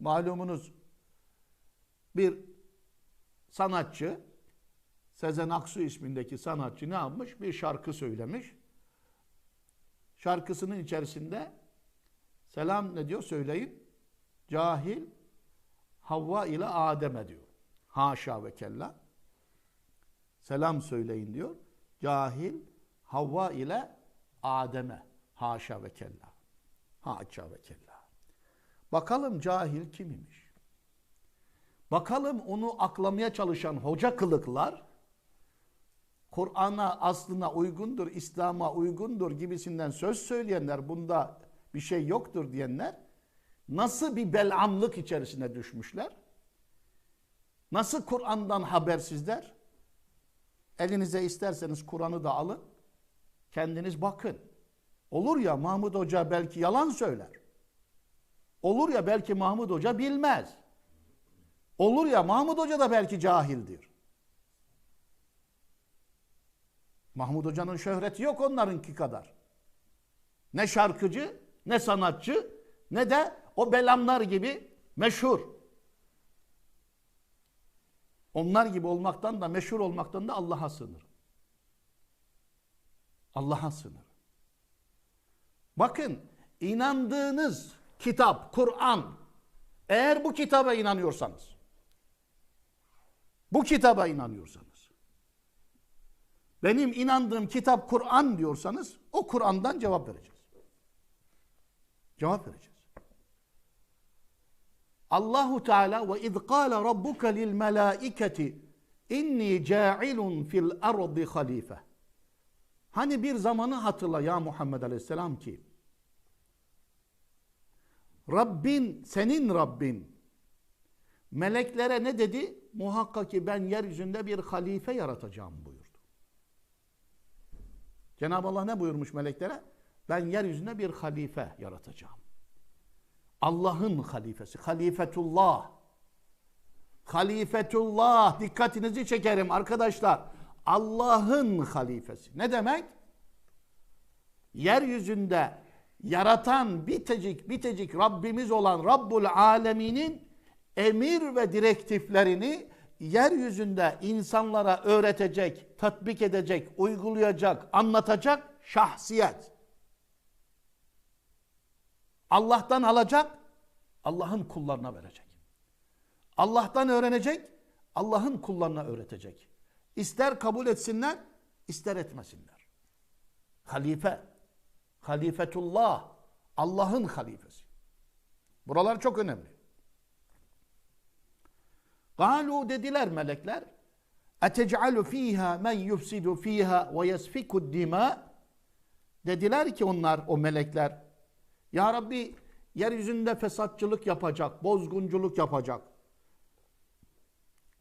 malumunuz bir sanatçı Sezen Aksu ismindeki sanatçı ne yapmış? Bir şarkı söylemiş. Şarkısının içerisinde selam ne diyor söyleyin? Cahil Havva ile Adem'e diyor. Haşa ve kella. Selam söyleyin diyor. Cahil Havva ile Adem'e. Haşa ve kella. Haşa ve kella. Bakalım cahil kim imiş? Bakalım onu aklamaya çalışan hoca kılıklar Kur'an'a aslına uygundur, İslam'a uygundur gibisinden söz söyleyenler, bunda bir şey yoktur diyenler nasıl bir belamlık içerisine düşmüşler? Nasıl Kur'an'dan habersizler? Elinize isterseniz Kur'an'ı da alın. Kendiniz bakın. Olur ya Mahmut Hoca belki yalan söyler. Olur ya belki Mahmut Hoca bilmez. Olur ya Mahmut Hoca da belki cahildir. Mahmut Hoca'nın şöhreti yok onlarınki kadar. Ne şarkıcı, ne sanatçı, ne de o belamlar gibi meşhur. Onlar gibi olmaktan da meşhur olmaktan da Allah'a sığınır. Allah'a sığınır. Bakın inandığınız kitap, Kur'an, eğer bu kitaba inanıyorsanız, bu kitaba inanıyorsanız, benim inandığım kitap Kur'an diyorsanız, o Kur'an'dan cevap vereceğiz. Cevap vereceğiz. Allahu Teala ve iz qala rabbuka lil melaiketi inni ca'ilun fil ardı halife. Hani bir zamanı hatırla ya Muhammed Aleyhisselam ki Rabbin senin Rabbin meleklere ne dedi? Muhakkak ki ben yeryüzünde bir halife yaratacağım buyurdu. Cenab-ı Allah ne buyurmuş meleklere? Ben yeryüzünde bir halife yaratacağım. Allah'ın halifesi. Halifetullah. Halifetullah. Dikkatinizi çekerim arkadaşlar. Allah'ın halifesi. Ne demek? Yeryüzünde yaratan bitecik bitecik Rabbimiz olan Rabbul Aleminin emir ve direktiflerini yeryüzünde insanlara öğretecek, tatbik edecek, uygulayacak, anlatacak şahsiyet. Allah'tan alacak, Allah'ın kullarına verecek. Allah'tan öğrenecek, Allah'ın kullarına öğretecek. İster kabul etsinler, ister etmesinler. Halife, halifetullah, Allah'ın halifesi. Buralar çok önemli. Galu dediler melekler. Etec'alu fiha men yufsidu fiha ve yesfiku dima. Dediler ki onlar o melekler. Ya Rabbi yeryüzünde fesatçılık yapacak, bozgunculuk yapacak.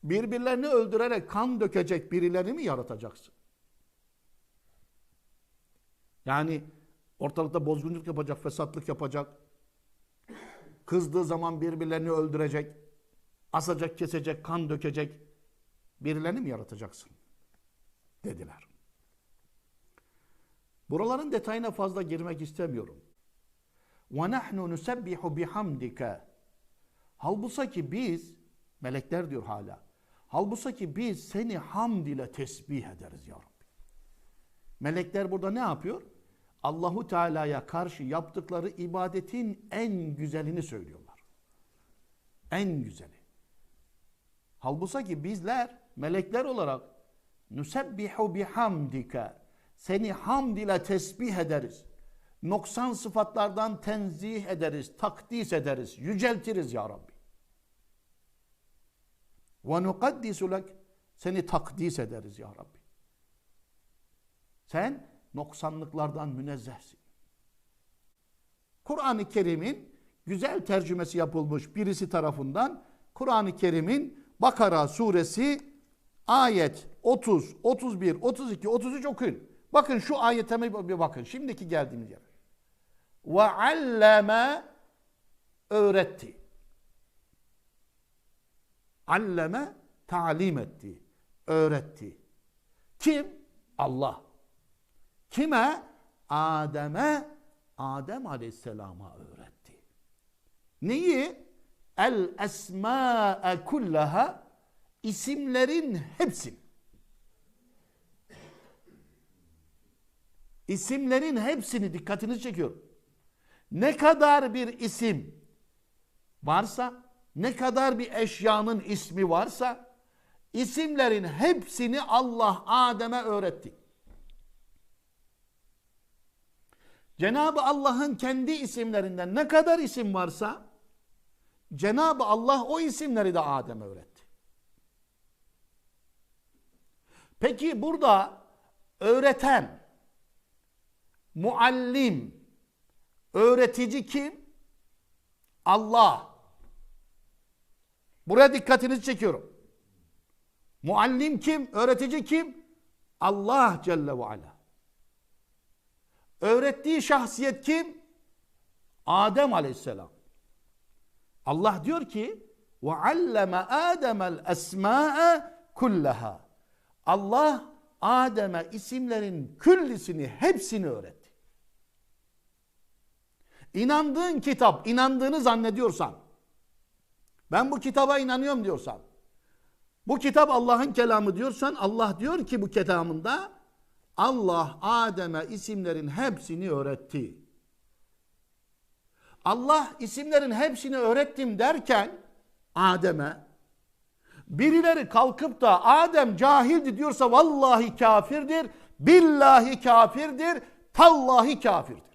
Birbirlerini öldürerek kan dökecek birilerini mi yaratacaksın? Yani ortalıkta bozgunculuk yapacak, fesatlık yapacak. Kızdığı zaman birbirlerini öldürecek, asacak, kesecek, kan dökecek birilerini mi yaratacaksın? Dediler. Buraların detayına fazla girmek istemiyorum. وَنَحْنُ نُسَبِّحُ بِحَمْدِكَ Halbuki ki biz, melekler diyor hala, halbuki ki biz seni hamd ile tesbih ederiz ya Rabbi. Melekler burada ne yapıyor? Allahu Teala'ya karşı yaptıkları ibadetin en güzelini söylüyorlar. En güzeli. Halbuki ki bizler melekler olarak nusebbihu bihamdike seni hamd ile tesbih ederiz. Noksan sıfatlardan tenzih ederiz, takdis ederiz, yüceltiriz ya Rabbi. Ve nukaddisu lek seni takdis ederiz ya Rabbi. Sen noksanlıklardan münezzehsin. Kur'an-ı Kerim'in güzel tercümesi yapılmış birisi tarafından Kur'an-ı Kerim'in Bakara suresi ayet 30, 31, 32, 33 okuyun. Bakın şu ayete bir bakın. Şimdiki geldiğimiz yer. Ve alleme öğretti. Alleme talim etti. Öğretti. Kim? Allah. Kime? Adem'e Adem Aleyhisselam'a öğretti. Neyi? el esma'e kullaha isimlerin hepsini. İsimlerin hepsini dikkatinizi çekiyorum. Ne kadar bir isim varsa, ne kadar bir eşyanın ismi varsa, isimlerin hepsini Allah Adem'e öğretti. Cenab-ı Allah'ın kendi isimlerinden ne kadar isim varsa, Cenab-ı Allah o isimleri de Adem'e öğretti. Peki burada öğreten, muallim, öğretici kim? Allah. Buraya dikkatinizi çekiyorum. Muallim kim? Öğretici kim? Allah Celle ve Ala. Öğrettiği şahsiyet kim? Adem Aleyhisselam. Allah diyor ki: "Ve alleme Adem'el esma'e kullaha." Allah Adem'e isimlerin küllisini, hepsini öğretti. İnandığın kitap, inandığını zannediyorsan, ben bu kitaba inanıyorum diyorsan, bu kitap Allah'ın kelamı diyorsan, Allah diyor ki bu kelamında, Allah Adem'e isimlerin hepsini öğretti. Allah isimlerin hepsini öğrettim derken Adem'e birileri kalkıp da Adem cahildi diyorsa vallahi kafirdir, billahi kafirdir, tallahi kafirdir.